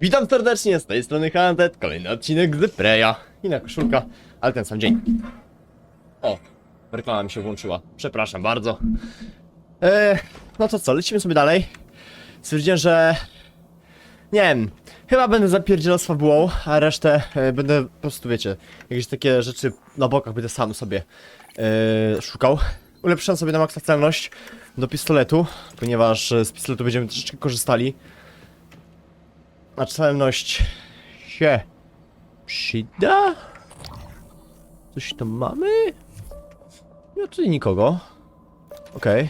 Witam serdecznie, z tej strony Hunted, kolejny odcinek z Preya. Inna koszulka, ale ten sam dzień. O, reklama mi się włączyła, przepraszam bardzo. Eee, no to co, lecimy sobie dalej. Stwierdziłem, że... Nie wiem, chyba będę zapierdzielał z fabułą, a resztę e, będę po prostu, wiecie, jakieś takie rzeczy na bokach będę sam sobie e, szukał. Ulepszyłem sobie na maksa celność do pistoletu, ponieważ z pistoletu będziemy troszeczkę korzystali. A celność się przyda? Coś tam mamy? No tutaj nikogo. Okej.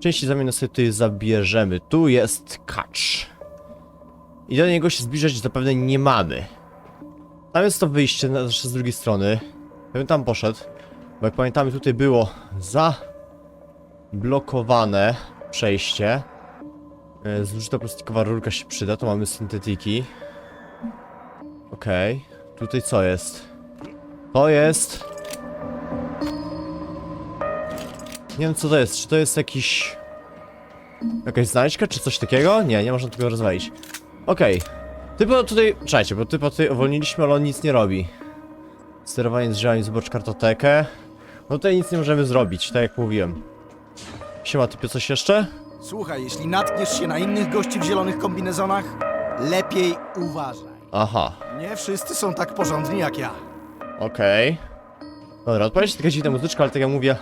Części zamienne sobie tutaj zabierzemy. Tu jest kacz. I do niego się zbliżać zapewne nie mamy. Tam jest to wyjście na, z drugiej strony. Ja bym tam poszedł. Bo jak pamiętamy tutaj było zablokowane przejście. E, Zużyta plastikowa rurka się przyda, to mamy syntetyki. Okej. Tutaj co jest? To jest... Nie wiem co to jest, czy to jest jakiś... Jakaś znajdźka, czy coś takiego? Nie, nie można tego rozwalić. Okej. Typo tutaj... Czekajcie, bo typo tutaj uwolniliśmy, ale on nic nie robi. Sterowanie z drzewami, zobacz kartotekę. No tutaj nic nie możemy zrobić, tak jak mówiłem. Siema, typie coś jeszcze? Słuchaj, jeśli natkniesz się na innych gości w zielonych kombinezonach, lepiej uważaj. Aha. Nie wszyscy są tak porządni jak ja. Okej. Dobra, odpalić taka dziwna muzyczka, ale tak jak mówię,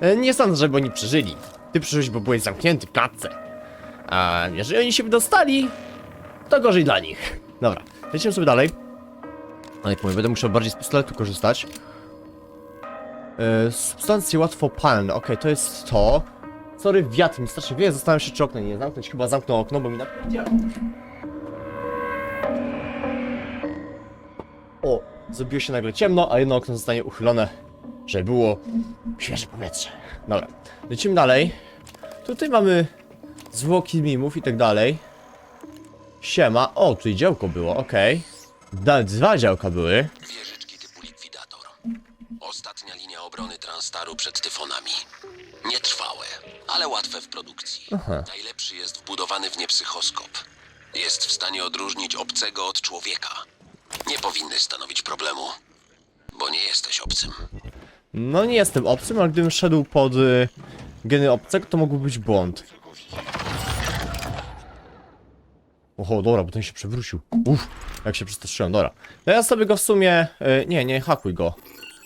e, nie sądzę, żeby oni przeżyli. Ty przeżyłeś, bo byłeś zamknięty w klatce. A jeżeli oni się wydostali, to gorzej dla nich. Dobra, lecimy sobie dalej. Ale jak mówię, będę musiał bardziej z pistoletu korzystać. E, substancje łatwopalne, okej, to jest to. Sorry, wiatr mi strasznie wieje, zastanawiam się, czy okno nie zamknąć. Chyba zamknął okno, bo mi napierdział. O, zrobiło się nagle ciemno, a jedno okno zostanie uchylone, żeby było świeże powietrze. Dobra, lecimy dalej. Tutaj mamy zwłoki mimów i tak dalej. Siema. O, tutaj działko było, okej. Da, dwa działka były. W produkcji. Aha. Najlepszy jest wbudowany w nie psychoskop. Jest w stanie odróżnić obcego od człowieka. Nie powinny stanowić problemu, bo nie jesteś obcym. No nie jestem obcym, ale gdybym szedł pod y, geny obcego, to mógłby być błąd. Oho, dobra, bo ten się przewrócił. Uff, jak się przestraszyłem, dobra. No ja sobie go w sumie... Y, nie, nie hakuj go.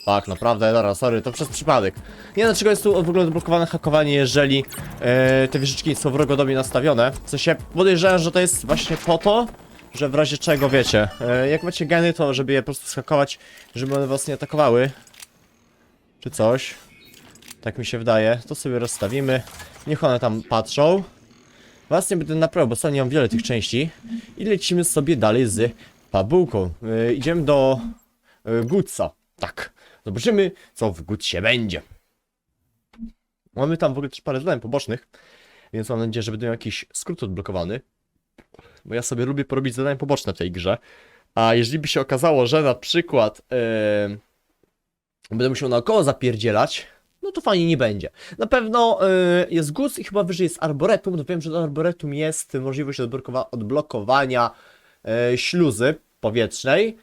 Tak, naprawdę, dobra, sorry, to przez przypadek. Nie wiem, dlaczego jest tu w ogóle odblokowane hakowanie, jeżeli e, te wieżyczki są wrogodobie nastawione. W sensie, podejrzewam, że to jest właśnie po to, że w razie czego, wiecie, e, jak macie geny, to żeby je po prostu skakować, żeby one was nie atakowały. Czy coś. Tak mi się wydaje. To sobie rozstawimy. Niech one tam patrzą. Was nie będę naprawiał, bo sam nie mam wiele tych części. I lecimy sobie dalej z fabułką. Yy, idziemy do Gutsa. Tak. Zobaczymy, co w Gutsie będzie. Mamy tam w ogóle też parę zadań pobocznych, więc mam nadzieję, że będę miał jakiś skrót odblokowany. Bo ja sobie lubię porobić zadania poboczne w tej grze. A jeżeli by się okazało, że na przykład yy, będę musiał naokoło zapierdzielać, no to fajnie nie będzie. Na pewno y, jest GUS i chyba wyżej jest Arboretum, to wiem, że do Arboretum jest możliwość odblokowa odblokowania y, śluzy powietrznej,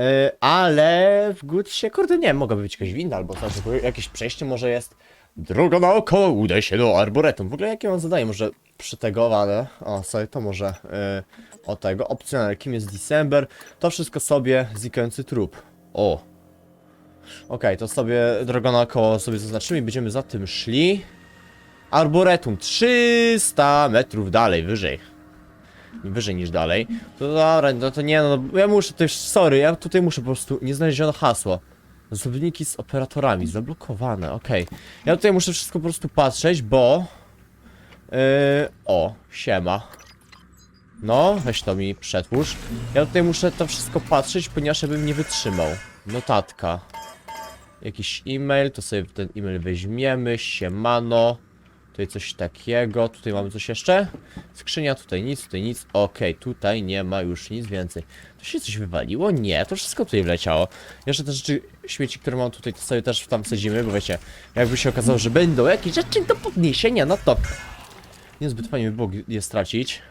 y, ale w GUSie, kurde, nie mogłaby być jakaś winda albo coś, jakieś przejście może jest. Drogo naokoło, udaj się do Arboretum. W ogóle jakie mam zadanie? Może przytegowane? O, sobie to może y, o tego. Opcjonalne, kim jest December? To wszystko sobie znikający trup. O, Okej, to sobie drogę naokoło sobie zaznaczymy i będziemy za tym szli. Arboretum 300 metrów dalej, wyżej. Wyżej niż dalej. To dobra, no to nie no, ja muszę też, sorry, ja tutaj muszę po prostu, nie znaleziono hasło. Zawodniki z operatorami, zablokowane, okej. Ja tutaj muszę wszystko po prostu patrzeć, bo... Yy, o, siema. No, weź to mi przetwórz. Ja tutaj muszę to wszystko patrzeć, ponieważ ja bym nie wytrzymał. Notatka. Jakiś e-mail, to sobie ten e-mail weźmiemy, siemano. Tutaj coś takiego, tutaj mamy coś jeszcze? Skrzynia, tutaj nic, tutaj nic. Okej, tutaj nie ma już nic więcej. To się coś wywaliło? Nie, to wszystko tutaj wleciało. Jeszcze te rzeczy, śmieci, które mam tutaj, to sobie też tam wsadzimy, bo wiecie, jakby się okazało, że będą jakieś rzeczy do podniesienia, no to niezbyt fajnie by było je stracić.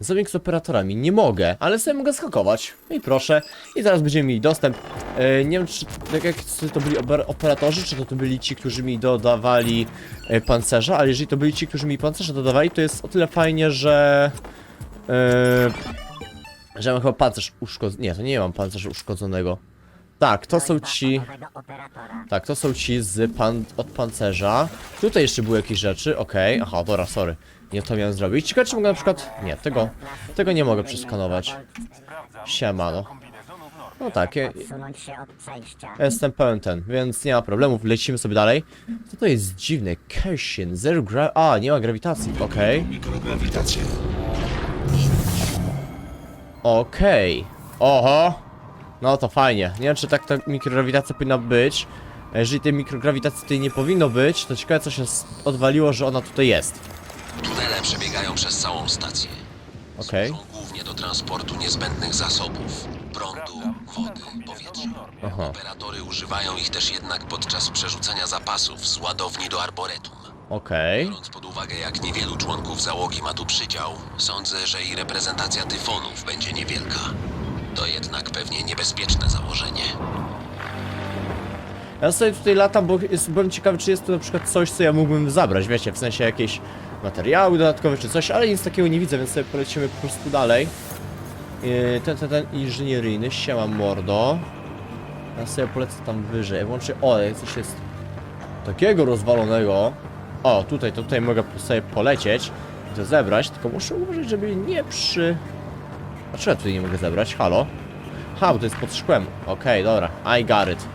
Zamik z operatorami. Nie mogę, ale sobie mogę skakować. I proszę. I zaraz będziemy mieli dostęp. E, nie wiem, czy tak jak to byli oper- operatorzy, czy to, to byli ci, którzy mi dodawali e, pancerza, ale jeżeli to byli ci, którzy mi pancerza dodawali, to jest o tyle fajnie, że... E, że mam chyba pancerz uszkodzony. Nie, to nie mam pancerza uszkodzonego. Tak, to są ci... Tak, to są ci z pan... od pancerza. Tutaj jeszcze były jakieś rzeczy, okej. Aha, dobra, sorry. Nie to miałem zrobić. Ciekawe, czy mogę na przykład... Nie, tego... Tego nie mogę przeskanować. Siemano. No tak, jestem pełen ten, więc nie ma problemów, lecimy sobie dalej. Co to jest dziwne? Keshin, zero gra... A, nie ma grawitacji, okej. Mikrograwitację. Okej. Oho. No to fajnie. Nie wiem, czy tak ta mikrograwitacja powinna być. Jeżeli tej mikrograwitacji tutaj nie powinno być, to ciekawe co się odwaliło, że ona tutaj jest. Tunele przebiegają przez całą stację. Okej. Służą głównie do transportu niezbędnych zasobów. Prądu, wody, powietrza. Aha. Operatory używają ich też jednak podczas przerzucania zapasów z ładowni do arboretum. Okej. Biorąc pod uwagę, jak niewielu członków załogi ma tu przydział, sądzę, że i reprezentacja tyfonów będzie niewielka. To jednak pewnie niebezpieczne założenie. Ja sobie tutaj latam, bo jest, byłem ciekawy, czy jest tu na przykład coś, co ja mógłbym zabrać, wiecie, w sensie jakieś materiały dodatkowe czy coś, ale nic takiego nie widzę, więc sobie polecimy po prostu dalej. Yy, ten, ten, ten inżynieryjny, siema mordo. Ja sobie polecę tam wyżej, włączę, o, coś jest takiego rozwalonego. O, tutaj, to tutaj mogę sobie polecieć i to zebrać, tylko muszę uważać, żeby nie przy... Dlaczego ja tutaj nie mogę zebrać? Halo? Ha, bo to jest pod szkłem. Okej, dobra, I got it.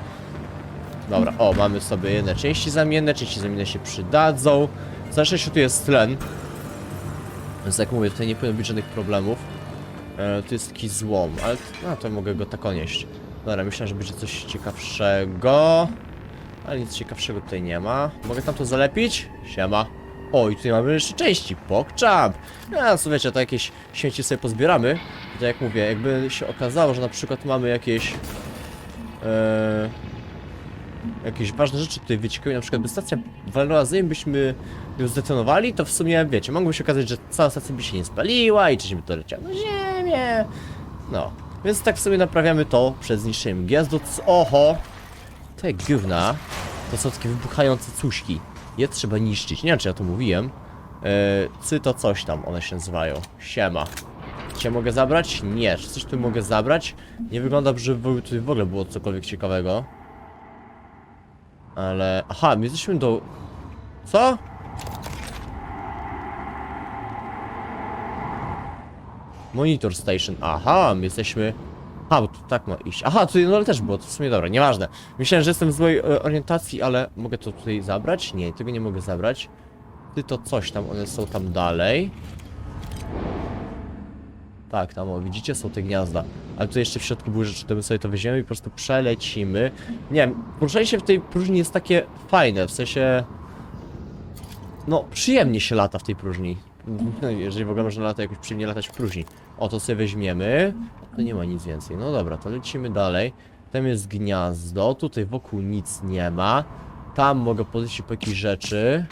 Dobra, o, mamy sobie jedne części zamienne, części zamienne się przydadzą. Zawsze się tu jest tlen. Więc jak mówię, tutaj nie powinno być żadnych problemów. E, tu jest taki złom, ale no to mogę go tak onieść. Dobra, myślę, że będzie coś ciekawszego. Ale nic ciekawszego tutaj nie ma. Mogę tam to zalepić? Siema. O, i tutaj mamy jeszcze części. Pokczamp. Ja, co wiecie, to jakieś śmieci sobie pozbieramy. To jak mówię, jakby się okazało, że na przykład mamy jakieś... E, jakieś ważne rzeczy tutaj wyciekały, na przykład by stacja walnęła zanim byśmy ją zdetonowali, to w sumie, wiecie, mogło się okazać, że cała stacja by się nie spaliła i coś by to leciało na ziemię. No, więc tak sobie naprawiamy to przed zniszczeniem gwiazdu. Oho! Te gówna to są takie wybuchające cuśki. Je trzeba niszczyć. Nie wiem, czy ja to mówiłem. Yy, cy to coś tam one się nazywają. Siema. Cię mogę zabrać? Nie. Czy coś tu mogę zabrać? Nie wygląda, żeby tu w ogóle było cokolwiek ciekawego. Ale... Aha, my jesteśmy do... Co? Monitor Station. Aha, my jesteśmy... A, bo tu tak ma iść. Aha, tutaj no ale też było, to w sumie dobra, nieważne. Myślałem, że jestem w złej e, orientacji, ale mogę to tutaj zabrać? Nie, tego nie mogę zabrać. Ty to coś tam, one są tam dalej. Tak, tam o, widzicie, są te gniazda. Ale tutaj jeszcze w środku były rzeczy, to my sobie to weźmiemy i po prostu przelecimy. Nie wiem, poruszanie się w tej próżni jest takie fajne, w sensie... No, przyjemnie się lata w tej próżni. No, jeżeli w ogóle można lata, jakoś przyjemnie latać w próżni. O, to sobie weźmiemy. To nie ma nic więcej. No dobra, to lecimy dalej. Tam jest gniazdo, tutaj wokół nic nie ma. Tam mogę podejść po jakieś rzeczy.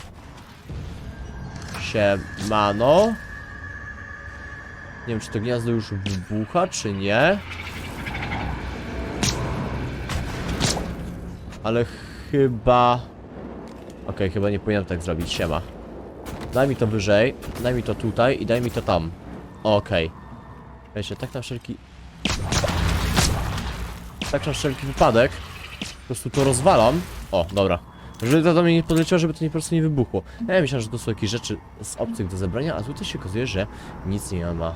Siemano. Nie wiem, czy to gniazdo już wybucha, czy nie. Ale chyba... Okej, chyba nie powinienem tak zrobić, siema. Daj mi to wyżej, daj mi to tutaj i daj mi to tam. Okej. Wiecie, tak na wszelki... Tak na wszelki wypadek. Po prostu to rozwalam. O, dobra. Żeby to do mnie nie podleciało, żeby to nie po prostu nie wybuchło. Ja myślałem, że to są jakieś rzeczy z obcych do zebrania, a tutaj się okazuje, że nic nie ma.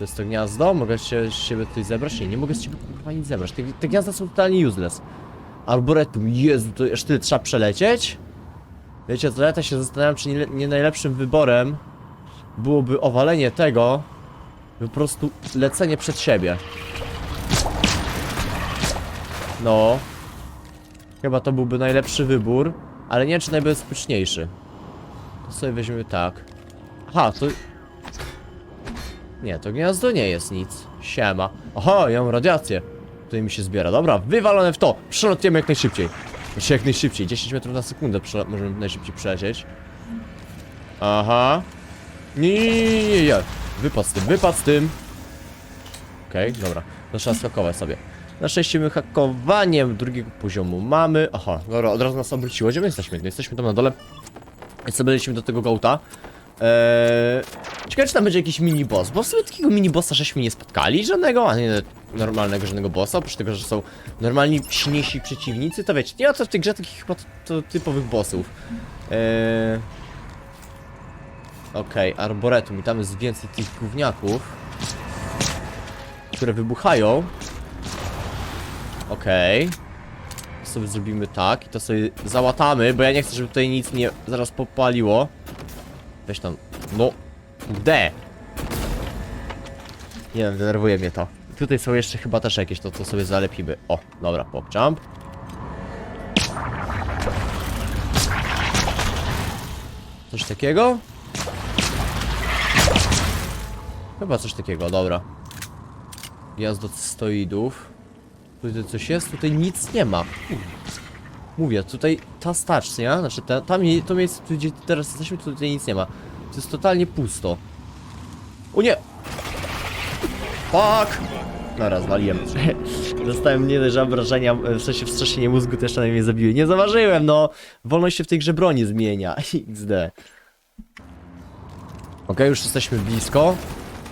To jest to gniazdo? Mogę się z siebie tutaj zebrać? Nie, nie mogę z ciebie kurwa nic zebrać. Te, te gniazda są totalnie useless. Arboretum, Jezu, to aż tyle trzeba przelecieć? Wiecie co, też się zastanawiam, czy nie, nie najlepszym wyborem byłoby owalenie tego, po prostu lecenie przed siebie. No. Chyba to byłby najlepszy wybór, ale nie czy najbezpieczniejszy. To sobie weźmiemy tak. Aha, to... Nie, to gniazdo nie jest nic. Siema. Oho, ja mam radiację. Tutaj mi się zbiera. Dobra, wywalone w to. Przelotniemy jak najszybciej. Znaczy jak najszybciej. 10 metrów na sekundę możemy najszybciej przelecieć. Aha. Nie, nie, nie, nie, nie. Wypad z tym, wypad z tym. Okej, dobra. To trzeba skakować sobie. Na szczęście my hakowaniem drugiego poziomu mamy. Aha, dobra, od razu nas obróciło. Gdzie my jesteśmy? Jesteśmy tam na dole. Więc lecimy do tego gołta. Eee, ciekawe, czy tam będzie jakiś mini boss, bo w sumie takiego mini bossa żeśmy nie spotkali, żadnego, a nie normalnego żadnego bossa, oprócz tego, że są normalni, silniejsi przeciwnicy, to wiecie, nie ma co w tej grze takich chyba typowych bossów. Eee, Okej, arboretum i tam jest więcej tych gówniaków, które wybuchają. Okej. To sobie zrobimy tak i to sobie załatamy, bo ja nie chcę, żeby tutaj nic nie zaraz popaliło. Weź tam. No. Gdzie? Nie wiem, denerwuje mnie to. Tutaj są jeszcze chyba też jakieś, to co sobie zalepimy. O, dobra, pop jump. Coś takiego? Chyba coś takiego, dobra. Wjazd do cystoidów. Tutaj coś jest? Tutaj nic nie ma. Mówię, tutaj ta stacja, znaczy ta, tam, to miejsce, gdzie teraz jesteśmy, tutaj nic nie ma. To jest totalnie pusto. O nie! Fuck! Dobra, zwaliłem. Dostałem nie dość, że obrażenia, w sensie wstrzeszczenie mózgu też na mnie zabiły. Nie zauważyłem, no! Wolność się w tej grze broni zmienia. XD. Okej, już jesteśmy blisko.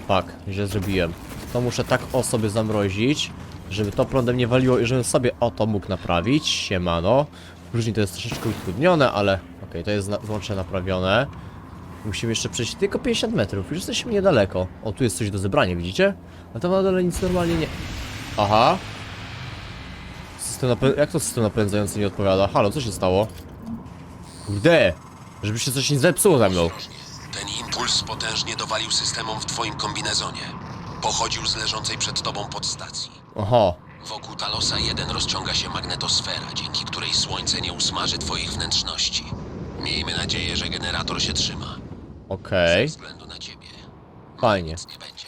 Fuck, źle zrobiłem. To muszę tak o sobie zamrozić, żeby to prądem nie waliło i żebym sobie o to mógł naprawić. Siemano. Później to jest troszeczkę utrudnione, ale okej, to jest na naprawione. Musimy jeszcze przejść tylko 50 metrów, już jesteśmy niedaleko. O, tu jest coś do zebrania, widzicie? A tam na dole nic normalnie nie... Aha. System napę... Jak to system napędzający nie odpowiada? Halo, co się stało? Kurde! Żeby się coś nie zepsuło ze mną. Ten impuls potężnie dowalił systemom w twoim kombinezonie. Pochodził z leżącej przed tobą podstacji. Aha. Wokół Talosa 1 rozciąga się magnetosfera, dzięki której słońce nie usmaży twoich wnętrzności. Miejmy nadzieję, że generator się trzyma. Okej. Ze względu na ciebie. Fajnie. Nic nie będzie.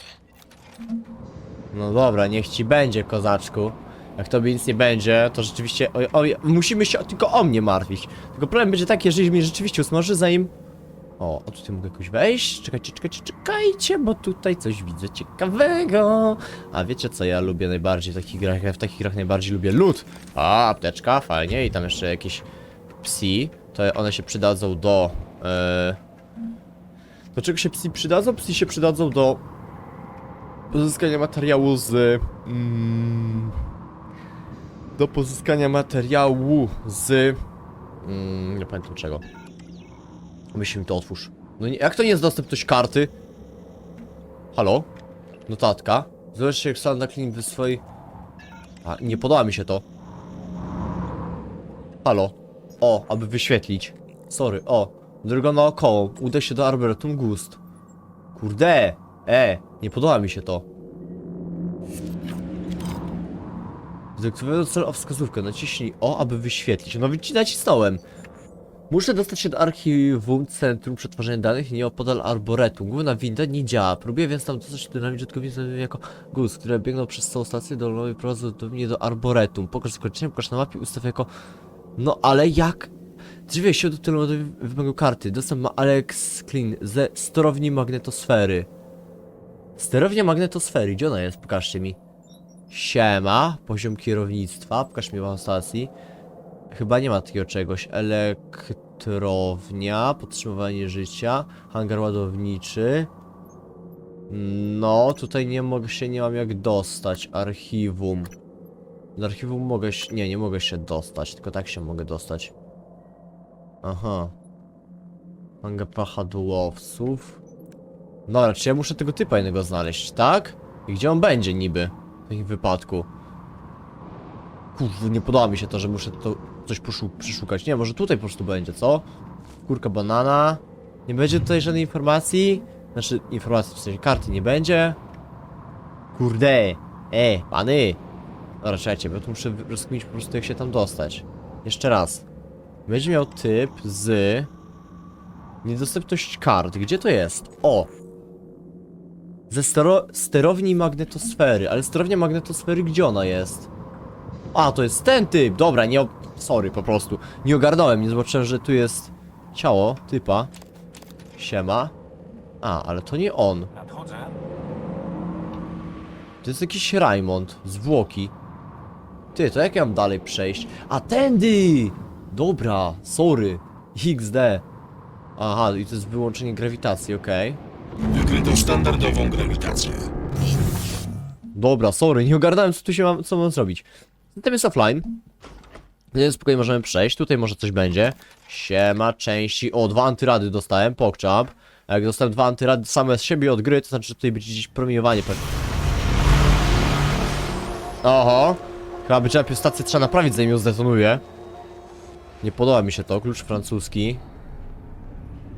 No dobra, niech ci będzie, kozaczku. Jak tobie nic nie będzie, to rzeczywiście... Oj, oj, musimy się tylko o mnie martwić. Tylko problem będzie taki, jeżeli mnie rzeczywiście usmaży, zanim... O, a tutaj mogę jakoś wejść? Czekajcie, czekajcie, czekajcie, bo tutaj coś widzę ciekawego. A wiecie co ja lubię najbardziej w takich grach? Ja w takich grach najbardziej lubię lód. A, apteczka, fajnie. I tam jeszcze jakieś psi. To one się przydadzą do... E... Do czego się psi przydadzą? Psi się przydadzą do pozyskania materiału z. Mm, do pozyskania materiału z. Mm, nie pamiętam czego. Myśl mi to otwórz. No nie, jak to nie jest dostępność karty? Halo? Notatka. Zobaczcie jak Sanda Clean wy swojej. A, nie podoba mi się to. Halo? O, aby wyświetlić. Sorry, o. Droga naokoło. Uda się do Arboretum Gust. Kurde! E, nie podoba mi się to. Zdeaktywując cel o wskazówkę, naciśnij O, aby wyświetlić. No ci nacisnąłem. Muszę dostać się do archiwum Centrum Przetwarzania Danych nieopodal Arboretum. Główna winda nie działa. Próbuję więc tam dostać się do nami użytkownicy jako GUS, które biegną przez całą stację do nowej prowadzą do mnie do Arboretum. Pokaż skończenie, pokaż na mapie, ustaw jako... No ale jak? Drzwi się do tylu wymagają karty. Dostęp ma Alex Clean ze sterowni magnetosfery. Sterownia magnetosfery, gdzie ona jest? Pokażcie mi. Siema, poziom kierownictwa, pokaż mi wam stacji. Chyba nie ma takiego czegoś. Elektrownia, podtrzymywanie życia, hangar ładowniczy. No, tutaj nie mogę się, nie mam jak dostać. Archiwum. Do archiwum mogę się, nie, nie mogę się dostać, tylko tak się mogę dostać. Aha. Hangar pachadłowców. Dobra, czy ja muszę tego typa innego znaleźć, tak? I gdzie on będzie niby? W takim wypadku. Kurde, nie podoba mi się to, że muszę to coś przeszukać. Nie, może tutaj po prostu będzie, co? Kurka banana. Nie będzie tutaj żadnej informacji? Znaczy, informacji w sensie karty nie będzie. Kurde! E, pany! Dobra, czekajcie, bo tu muszę rozkminić po prostu jak się tam dostać. Jeszcze raz. Będzie miał typ z... Niedostępność kart. Gdzie to jest? O! Ze stero sterowni magnetosfery. Ale sterownia magnetosfery gdzie ona jest? A, to jest ten typ! Dobra, nie... Sorry, po prostu. Nie ogarnąłem, nie zobaczyłem, że tu jest ciało typa. Siema. A, ale to nie on. To jest jakiś Raymond, zwłoki. Ty, to jak ja mam dalej przejść? A tędy! Dobra, sorry. XD. Aha, i to jest wyłączenie grawitacji, okej. Wykryto standardową grawitację. Dobra, sorry, nie ogarnąłem co tu się mam, co mam zrobić. Zatem jest offline. Więc spokojnie możemy przejść, tutaj może coś będzie. Siema, części. O, dwa antyrady dostałem, pokczap. A jak dostałem dwa antyrady same z siebie od gry, to znaczy, że tutaj będzie gdzieś promieniowanie pewnie. Oho. Chyba by stację trzeba naprawić, zanim ją zdetonuje. Nie podoba mi się to, klucz francuski.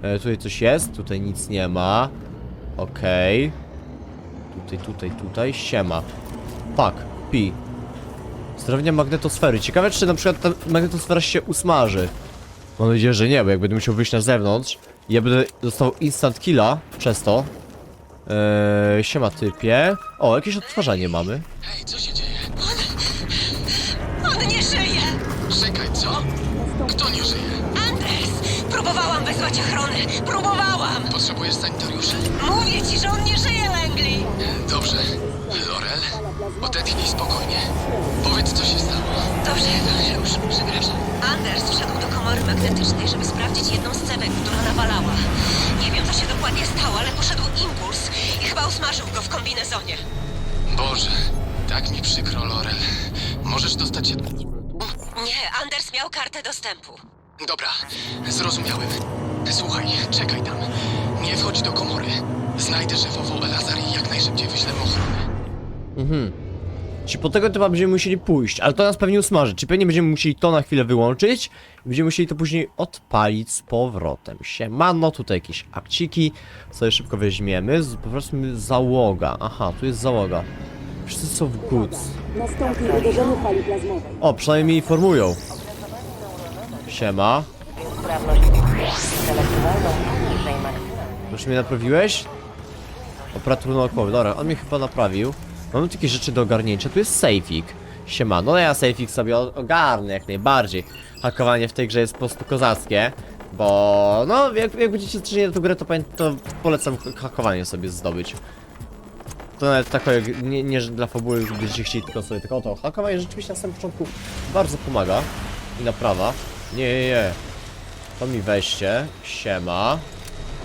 E, tutaj coś jest, tutaj nic nie ma. Okej. Tutaj, tutaj, tutaj, siema. Fuck, pi. Sterowanie magnetosfery. Ciekawe, czy na przykład ta magnetosfera się usmaży. Mam nadzieję, że nie, bo jak będę musiał wyjść na zewnątrz i ja będę dostał instant killa przez to. Eee, siema typie. O, jakieś odtwarzanie mamy. Hej, co się dzieje? On nie żyje! Czekaj, co? Kto nie żyje? Anders! Próbowałam wezwać ochrony! Próbowałam! Potrzebujesz sanitariuszy? Mówię ci, że on nie żyje, Langley! Dobrze. Lorel, odetchnij spokojnie. Powiedz, co się stało. Dobrze, dobrze, już przepraszam. Anders wszedł do komory magnetycznej, żeby sprawdzić jedną z cewek, która nawalała. Nie wiem, co się dokładnie stało, ale poszedł impuls i chyba usmażył go w kombinezonie. Boże, tak mi przykro, Lorel. Możesz dostać się... Nie, Anders miał kartę dostępu. Dobra, zrozumiałem. Słuchaj, czekaj tam. Nie wchodź do komory. Znajdę szefową Elazar i jak najszybciej wyślę ochronę. Czy po tego typa będziemy musieli pójść, ale to nas pewnie usmaży. Czy pewnie będziemy musieli to na chwilę wyłączyć i będziemy musieli to później odpalić z powrotem. Siemano, tutaj jakieś akciki, sobie szybko weźmiemy. Z- Po prostu załoga. Aha, tu jest załoga. Wszyscy są w goods. Nastąpi uderzenie fali plazmowej. O, przynajmniej mnie informują. Siema. sprawność intelektualną poniżej maksymalnej. Już mnie naprawiłeś? Operator naukowy, dobra, on mnie chyba naprawił. Mamy takie rzeczy do ogarnięcia, tu jest safeik. Siema, no ja safeik sobie ogarnę jak najbardziej. Hakowanie w tej grze jest po prostu kozackie. Bo, no, jak, jak będziecie zaczynali tę grę, to, to polecam ha- hakowanie sobie zdobyć. To nawet takie, nie, nie że dla fabuły będziecie chcieli tylko sobie, tylko o to. Hakowanie rzeczywiście na samym początku bardzo pomaga. I naprawa. Nie, nie, nie. To mi weźcie. Siema.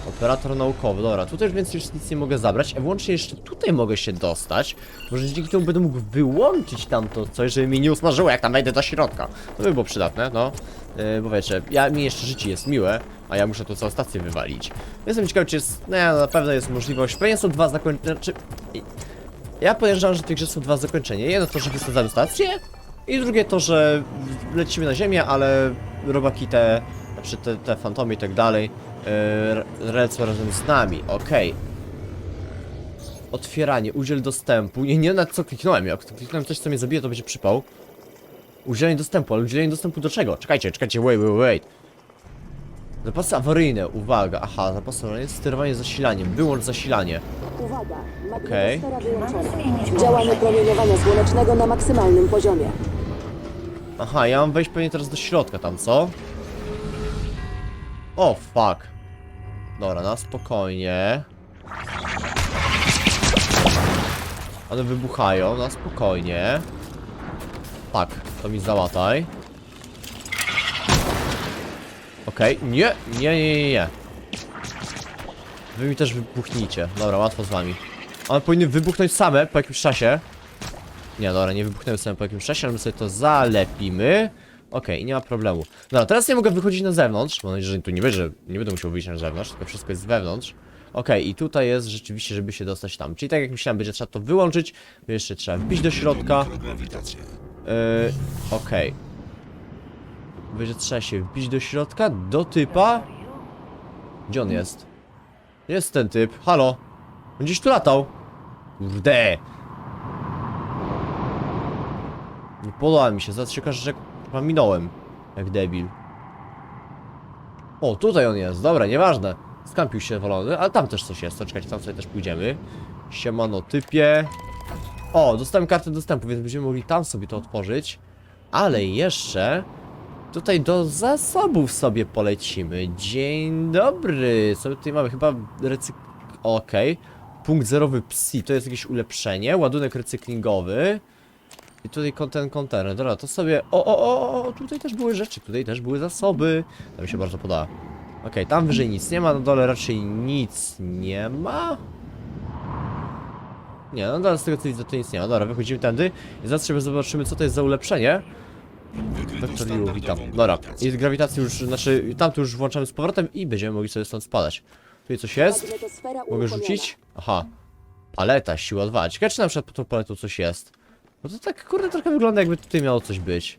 Operator naukowy, dobra, tutaj już więcej już nic nie mogę zabrać, a wyłącznie jeszcze tutaj mogę się dostać. Może dzięki temu będę mógł wyłączyć tamto coś, żeby mi nie usmażyło, jak tam wejdę do środka. To by było przydatne, no. Yy, bo wiecie, ja, mi jeszcze życie jest miłe, a ja muszę tu całą stację wywalić. Jestem ciekawy, czy jest, no, na pewno jest możliwość, pewnie są dwa zakończenia, znaczy... Ja podejrzewam, że w tej grze są dwa zakończenia. Jedno to, że wysadzamy stację i drugie to, że lecimy na ziemię, ale robaki te, znaczy te, te fantomy i tak dalej, yy, lecą razem z nami, okej. Otwieranie, udziel dostępu, nie, nie na co kliknąłem, jak kliknąłem coś, co mnie zabije, to będzie przypał. Udzielenie dostępu, ale udzielenie dostępu do czego? Czekajcie, czekajcie, wait, wait, wait. Zapasy awaryjne, uwaga, aha, zapasy awaryjne, sterowanie zasilaniem, wyłącz zasilanie. Uwaga! Okej. Wyłączona. Działanie promieniowania słonecznego na maksymalnym poziomie. Aha, ja mam wejść pewnie teraz do środka tam, co? O, fuck. Dobra, na spokojnie. One wybuchają, na spokojnie. Tak, to mi załataj. Okej, nie, nie, nie, nie, nie. Wy mi też wybuchnijcie. Dobra, łatwo z wami. One powinny wybuchnąć same po jakimś czasie. Nie, dobra, nie wybuchnęły sobie po jakimś czasie, ale my sobie to zalepimy. Okej, nie ma problemu. Dobra, teraz nie mogę wychodzić na zewnątrz. Mam nadzieję, że tu nie będzie, nie będę musiał wyjść na zewnątrz, tylko wszystko jest z wewnątrz. Okej, i tutaj jest rzeczywiście, żeby się dostać tam. Czyli tak jak myślałem, będzie trzeba to wyłączyć. Jeszcze trzeba wbić do środka. Yy, okej. Będzie trzeba się wbić do środka, do typa. Gdzie on jest? Jest ten typ, halo. On gdzieś tu latał. Kurde. Nie podoba mi się, zaraz się okaże, że chyba minąłem. Jak debil. O, tutaj on jest, dobra, nieważne. Skampił się wolony, ale tam też coś jest, to czekajcie, tam sobie też pójdziemy. Siemano typie. O, dostałem kartę dostępu, więc będziemy mogli tam sobie to otworzyć. Ale jeszcze tutaj do zasobów sobie polecimy. Dzień dobry. Co tutaj mamy? Chyba recyk... Okej. Punkt zerowy psi, to jest jakieś ulepszenie. Ładunek recyklingowy. I tutaj ten kontener. Dobra, to sobie. O, o, o, o, tutaj też były rzeczy, tutaj też były zasoby. To mi się bardzo podoba. Okej, tam wyżej nic nie ma, na dole raczej nic nie ma. Nie, no dole z tego co widzę, to nic nie ma. Dobra, wychodzimy tędy i zaraz sobie zobaczymy, co to jest za ulepszenie. Wykryto Vector U, witam. Dobra, z grawitacji już, znaczy tamto już włączamy z powrotem i będziemy mogli sobie stąd spadać. Tutaj coś jest? Mogę rzucić? Aha. Paleta, siła 2. Ciekawe czy na przykład pod tą paletą coś jest. No to tak kurde trochę wygląda jakby tutaj miało coś być.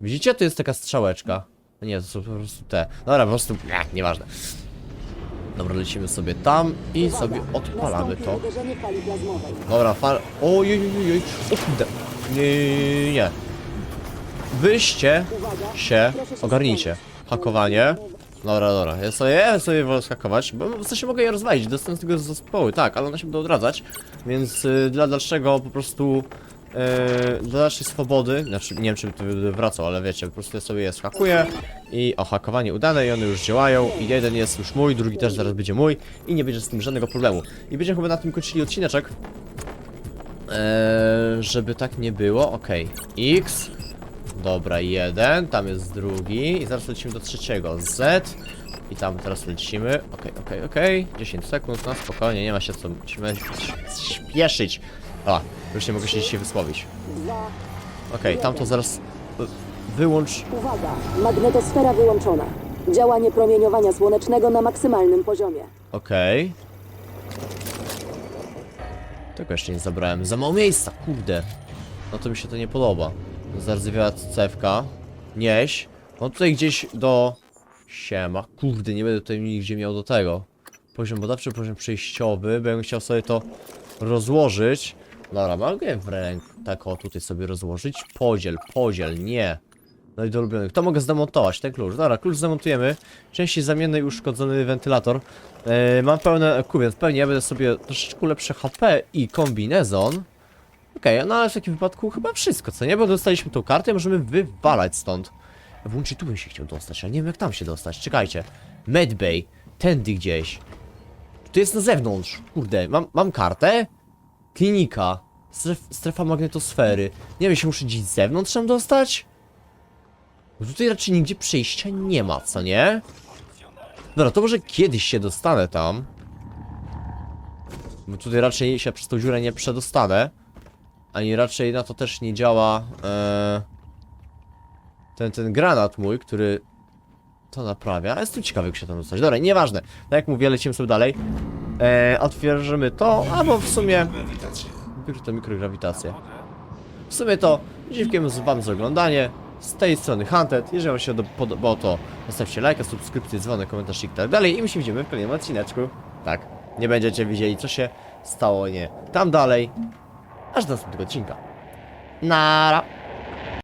Widzicie? To jest taka strzałeczka. No nie, to są po prostu te. Dobra, po prostu. Nie, nieważne. Dobra, lecimy sobie tam i Uwaga, sobie odpalamy to. Dobra, fal. Ojej. O kurde. Nie, nie, nie, nie. Wyście się ogarnijcie. Hakowanie. Dobra, dobra. Ja sobie, ja sobie wolę skakować, bo w sensie mogę je rozwalić, dostanę z tego zespoły, tak, ale one się będą odradzać, więc y, dla dalszego po prostu y, dla dalszej swobody, znaczy nie wiem czy to będę wracał, ale wiecie, po prostu ja sobie je skakuję i o hakowanie udane i one już działają i jeden jest już mój, drugi też zaraz będzie mój i nie będzie z tym żadnego problemu. I będziemy chyba na tym kończyli odcineczek. Eee, żeby tak nie było, okej. X. Dobra, jeden, tam jest drugi i zaraz lecimy do trzeciego. Z. I tam teraz lecimy. Okej, okej, okej. 10 sekund, no spokojnie, nie ma się co musimy śpieszyć. A, już nie mogę się dzisiaj wysłowić. Okej, tam to zaraz y, wyłącz. Uwaga, magnetosfera wyłączona. Działanie promieniowania słonecznego na maksymalnym poziomie. Okej. Tego jeszcze nie zabrałem. Za mało miejsca, kurde. No to mi się to nie podoba. Zardzewiała cewka. Nieś. No tutaj gdzieś do... Siema. Kurde, nie będę tutaj nigdzie miał do tego. Poziom badawczy, poziom przejściowy. Będę chciał sobie to rozłożyć. Dobra, mogę w ręku tak o tutaj sobie rozłożyć. Podziel, podziel, nie. No i do ulubionych. To mogę zdemontować, ten klucz. Dobra, klucz zdemontujemy. Części zamiennej uszkodzony wentylator. E, mam pełne więc pewnie ja będę sobie troszeczkę lepsze HP i kombinezon. Okej, no ale w takim wypadku chyba wszystko, co nie? Bo dostaliśmy tą kartę, możemy wywalać stąd. Włącznie tu bym się chciał dostać, ale nie wiem jak tam się dostać. Czekajcie. Medbay. Tędy gdzieś. Tu jest na zewnątrz. Kurde, mam, mam kartę. Klinika. Stref, strefa magnetosfery. Nie wiem, się muszę gdzieś z zewnątrz tam dostać? Bo tutaj raczej nigdzie przejścia nie ma, co nie? Dobra, to może kiedyś się dostanę tam. Bo tutaj raczej się przez tą dziurę nie przedostanę. Ani raczej na to też nie działa e, ten, ten granat mój, który to naprawia. A jestem ciekawy, jak się tam dostać. Dobra, nieważne. Tak jak mówię, lecimy sobie dalej. E, otwierzymy to, albo w sumie... Grawitację. Wykryto mikrograwitację. W sumie to dziękujemy wam za oglądanie. Z tej strony Hunted. Jeżeli wam się do- podobało, to zostawcie lajka, subskrypcję, dzwonek, komentarz i tak dalej. I my się widzimy w kolejnym odcineczku. Tak, nie będziecie wiedzieli, co się stało, nie tam dalej. Aż do następnego odcinka. Nara.